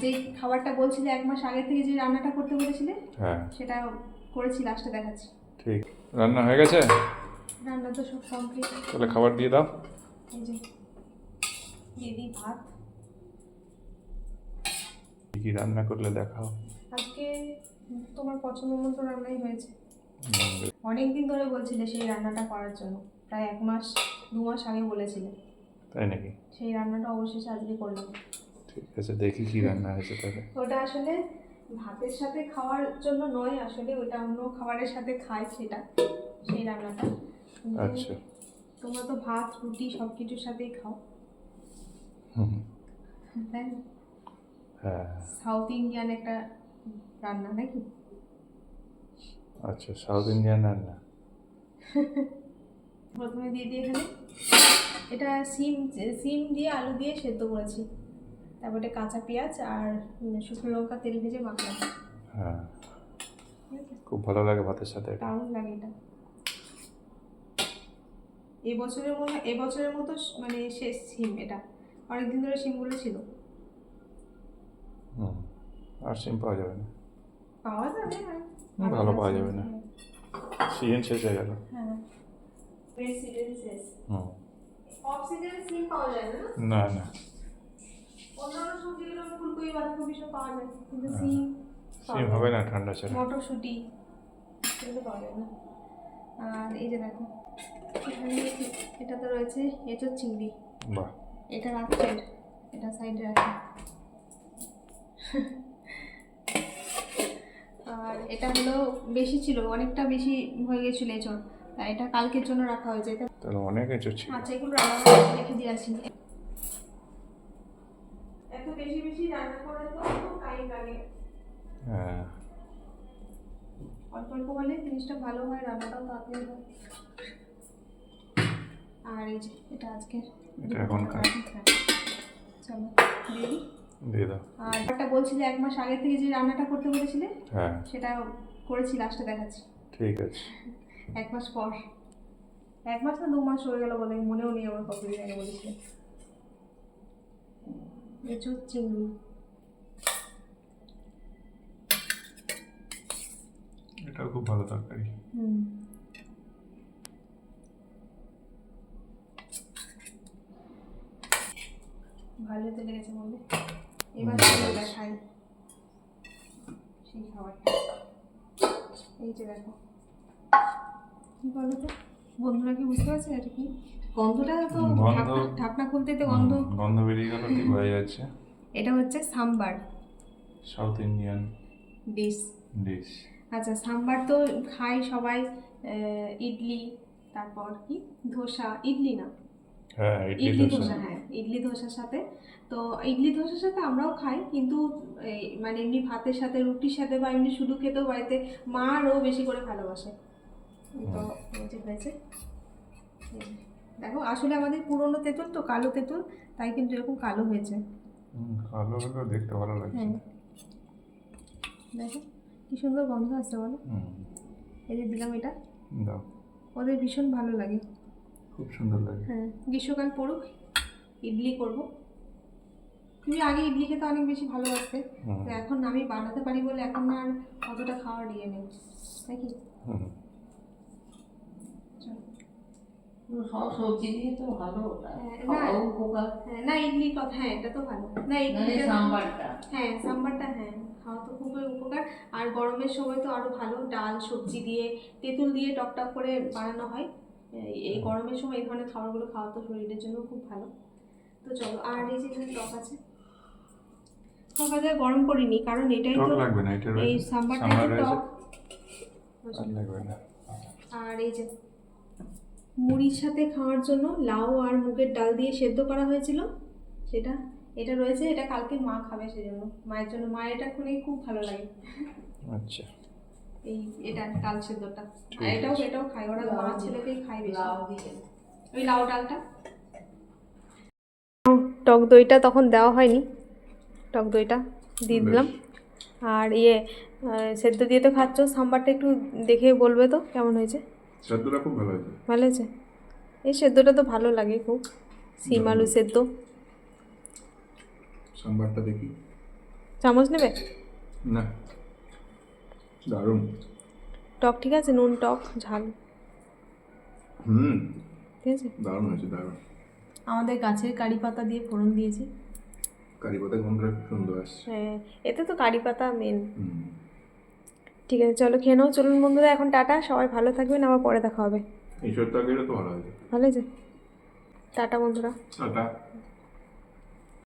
যে খাবারটা বলছিলে এক মাস আগে থেকে যে রান্নাটা করতে বলেছিলে হ্যাঁ। সেটা করেছি লাস্টে দেখাচ্ছি। ঠিক। রান্না হয়ে গেছে? রান্না তো সব কমপ্লিট তাহলে খাবার দিয়ে দাও। এই যে দিয়ে দিই ভাত। কি কি রান্না করলে দেখাও। আজকে তোমার পছন্দ মতো রান্নাই হয়েছে। অনেক দিন ধরে বলছিলে সেই রান্নাটা করার জন্য। প্রায় এক মাস দু মাস আগে বলেছিলে। তাই নাকি? সেই রান্নাটা অবশেষে আজকে করলাম। ঠিক আছে দেখি কি রান্না হয়েছে তাহলে ওটা আসলে ভাতের সাথে খাওয়ার জন্য নয় আসলে ওটা অন্য খাবারের সাথে খাই সেটা সেই রান্নাটা। আচ্ছা। তোমরা তো ভাত রুটি সব কিছুর সাথেই খাও। তাই না? হ্যাঁ। সাউথ ইন্ডিয়ান একটা রান্না নাকি? আচ্ছা সাউথ ইন্ডিয়ান রান্না। প্রথমে দিয়ে দিই এখানে। এটা সিম সিম দিয়ে আলু দিয়ে সেদ্ধ করেছি। তারপরে কাঁচা পেঁয়াজ আর শুকনো লঙ্কা তেল ভেজে মাখলাম। হ্যাঁ। খুব ভালো লাগে ভাতের সাথে এটা। দারুণ লাগে এটা। এবছরের মনে হয় এবছরের মতো মানে শেষ সিম এটা। অনেকদিন ধরে সিমগুলো ছিল। হুম। আর সিম পাওয়া যাবে না। পাওয়া যাবে আর হুম, ভালো পাওয়া যাবে না। সিজন শেষ হয়ে গেল। হ্যাঁ। সিজন শেষ। হুম। অফ সিজনে সিম পাওয়া যায় না? না না। অন্যান্য ফুলকপি বাঁধাকপি সব পাওয়া যায় কিন্তু হ্যাঁ। সিম সিম হবে না ঠান্ডা ছাড়া মটরশুঁটি এগুলো পাওয়া যায় না। আর এই যে দেখো এখানে এটাতে রয়েছে এঁচোর চিংড়ি। বাহ। এটা এটা সাইডে আর এটা হলো বেশি ছিল অনেকটা বেশি হয়ে গেছিল এঁচড় তাই এটা কালকের জন্য রাখা হয়েছে। এটা তাহলে অনেক ছিল। আচ্ছা এগুলো রান্না করে রেখে দিয়ে আসি। বেশি বেশি রান্না করে তো টাইম লাগে। হ্যাঁ। অল্প অল্প হলে জিনিসটা ভালো হয় রান্নাটাও তাড়াতাড়ি হয়। আর এই যে এটা আজকে এটা এখন খাই। চলো দিই। দিয়ে দাও। আর একটা বলছিলে এক মাস আগে থেকে যে রান্নাটা করতে বলেছিলে হ্যাঁ। সেটা করেছি লাস্টে দেখাচ্ছি। ঠিক আছে। এক মাস পর। এক মাস না দু মাস হয়ে গেল বলে মনেও নেই আমার কতদিন আগে বলেছিলে। এঁচুর চিংড়ি। এটাও খুব ভালো তরকারি। হুম। ভালো তো লেগেছে বললে এবার হুম, ভালো আমরা হয়েছে। খাই সেই খাবারটা। এই যে দেখো। কি বলো তো? বন্ধুরা কি বুঝতে পারছে এটা কি গন্ধটা তো ঢাকনা- খুলতে তো গন্ধ গন্ধ বেরিয়ে গেল ঠিক হয়ে যাচ্ছে। এটা হচ্ছে sambar. South Indian dish. Dish. আচ্ছা সাম্বার তো খাই সবাই ইডলি তারপর কি? ধোসা ইডলি না? হ্যাঁ ইডলি ইডলি ধোসা। হ্যাঁ ইডলি ধোসার সাথে। তো ইডলি ধোসার সাথে আমরাও খাই কিন্তু মানে এমনি ভাতের সাথে রুটির সাথে বা এমনি শুধু খেতেও বাড়িতে মা আরও বেশি করে ভালোবাসে। তো হয়েছে। দেখো আসলে আমাদের পুরনো তেঁতুল তো কালো তেঁতুল তাই কিন্তু এরকম কালো হয়েছে। হুম, কালো হলেও দেখতে ভালো লাগছে। হ্যাঁ। দেখো কি সুন্দর গন্ধ আসছে বলো। হুম, এই যে দিলাম এটা। দাও। ওদের ভীষণ ভালো লাগে। খুব সুন্দর লাগে। হ্যাঁ গ্রীষ্মকাল পড়ুক ইডলি করব। তুমি আগে ইডলি খেতে অনেক বেশি ভালোবাসতে। তো এখন আমি বানাতে পারি বলে এখন আর অতটা খাওয়ার ইয়ে নেই। নাকি হুম, চলো। সব সবজি দিয়ে তো ভালো ওটা হ্যাঁ, না। উপকার। হ্যাঁ না ইডলি কথা হ্যাঁ এটা তো ভালো। না মানে সাম্বারটা। হ্যাঁ সাম্বারটা হ্যাঁ খাওয়া তো খুবই উপকার। আর গরমের সময় তো আরও ভালো ডাল সবজি দিয়ে তেঁতুল দিয়ে টকটক করে বানানো হয়। এই- গরমের সময় এই ধরনের খাবারগুলো খাওয়া তো শরীরের জন্য খুব ভালো। তো চলো আর এই যে এখানে টক আছে। গরম করিনি কারণ এটাই তো লাগবে না এটা এই রয়েছে। সাম্বারটাই সাম্বার তো রয়েছে। টক। লাগবে না। আর এই যে মুড়ির সাথে খাওয়ার জন্য লাউ আর মুগের ডাল দিয়ে সেদ্ধ করা হয়েছিল। সেটা এটা রয়েছে এটা কালকে মা খাবে সেজন্য। মায়ের জন্য মায়ের এটা খুবই খুব ভালো লাগে। আচ্ছা। এই এটা ডাল সেদ্ধটা। আর এটাও এটাও খাই ওরা মা ছেলেকেই খাই বেশি। লাউ দিয়ে। ওই লাউ ডালটা। টক দইটা তখন দেওয়া হয়নি। টক দইটা দিয়ে দিলাম। আর ইয়ে সেদ্ধ দিয়ে তো খাচ্ছ সাম্বারটা একটু দেখে বলবে তো কেমন হয়েছে? সেদ্ধটা খুব ভালো হয়েছে। ভালো হয়েছে? এই সেদ্ধটা তো ভালো লাগে খুব। সিম আলু সেদ্ধ। সাম্বারটা দেখি। চামচ নেবে? না। দারুণ। টক ঠিক আছে? নুন টক ঝাল। হুম। ঠিক আছে? দারুণ হয়েছে দারুণ। আমাদের গাছের কারি পাতা দিয়ে ফোড়ন দিয়েছি। কারি পাতা গন্ধটা সুন্দর আসছে। হ্যাঁ এতে তো কারি পাতা মেন হুম। ঠিক আছে চলো খেয়ে নাও। চলুন বন্ধুরা এখন টাটা। সবাই ভালো থাকবেন আবার পরে দেখা হবে। ঈশ্বর তো ভালো আছে ভালো আছে টাটা বন্ধুরা। টাটা।